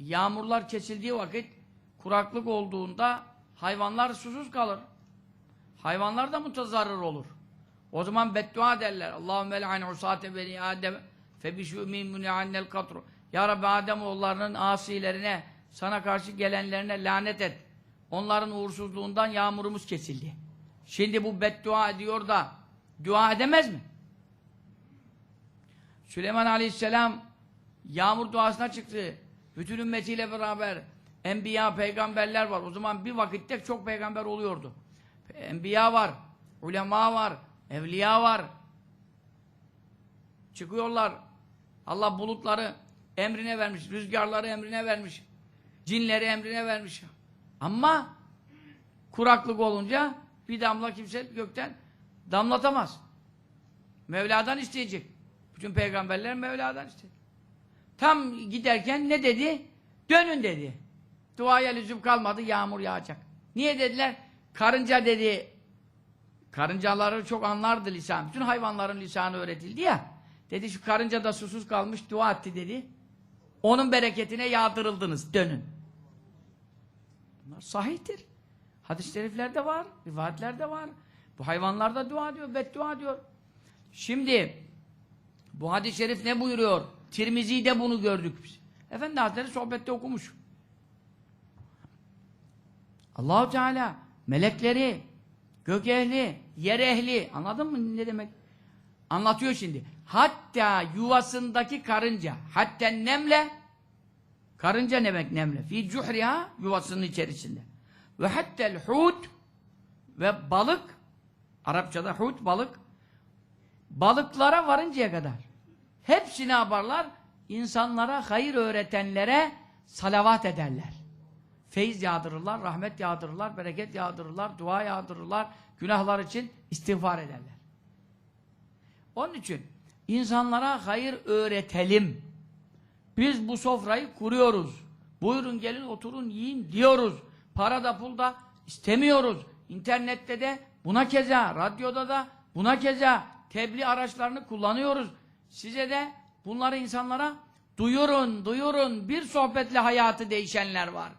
yağmurlar kesildiği vakit kuraklık olduğunda hayvanlar susuz kalır. Hayvanlar da mutazarrır olur. O zaman beddua derler. Allahümme le'an usate beni Adem fe bişûmin muni'annel katru. Ya Rabbi Adem oğullarının asilerine, sana karşı gelenlerine lanet et. Onların uğursuzluğundan yağmurumuz kesildi. Şimdi bu beddua ediyor da dua edemez mi? Süleyman Aleyhisselam yağmur duasına çıktı. Bütün ümmetiyle beraber enbiya, peygamberler var. O zaman bir vakitte çok peygamber oluyordu. Enbiya var, ulema var, evliya var. Çıkıyorlar. Allah bulutları emrine vermiş, rüzgarları emrine vermiş, cinleri emrine vermiş. Ama kuraklık olunca bir damla kimse gökten damlatamaz. Mevla'dan isteyecek. Bütün peygamberler Mevla'dan istedi. Tam giderken ne dedi? Dönün dedi. Duaya lüzum kalmadı, yağmur yağacak. Niye dediler? Karınca dedi, karıncaları çok anlardı lisan. Bütün hayvanların lisanı öğretildi ya. Dedi şu karınca da susuz kalmış, dua etti dedi. Onun bereketine yağdırıldınız, dönün. Bunlar sahihtir. Hadis-i şeriflerde var, rivayetlerde var. Bu hayvanlar da dua diyor, beddua diyor. Şimdi bu hadis-i şerif ne buyuruyor? Tirmizi'de bunu gördük biz. Efendi Hazretleri sohbette okumuş. Allahu Teala melekleri, gök ehli, yer ehli anladın mı ne demek? Anlatıyor şimdi. Hatta yuvasındaki karınca, hatta nemle karınca ne demek nemle? Fi cuhriha yuvasının içerisinde. Ve hattel hut ve balık Arapçada hut balık balıklara varıncaya kadar hepsi ne yaparlar? İnsanlara hayır öğretenlere salavat ederler. Feyiz yağdırırlar, rahmet yağdırırlar, bereket yağdırırlar, dua yağdırırlar, günahlar için istiğfar ederler. Onun için insanlara hayır öğretelim. Biz bu sofrayı kuruyoruz. Buyurun gelin oturun yiyin diyoruz. Para da pul da istemiyoruz. İnternette de buna keza, radyoda da buna keza tebliğ araçlarını kullanıyoruz. Size de bunları insanlara duyurun, duyurun. Bir sohbetle hayatı değişenler var.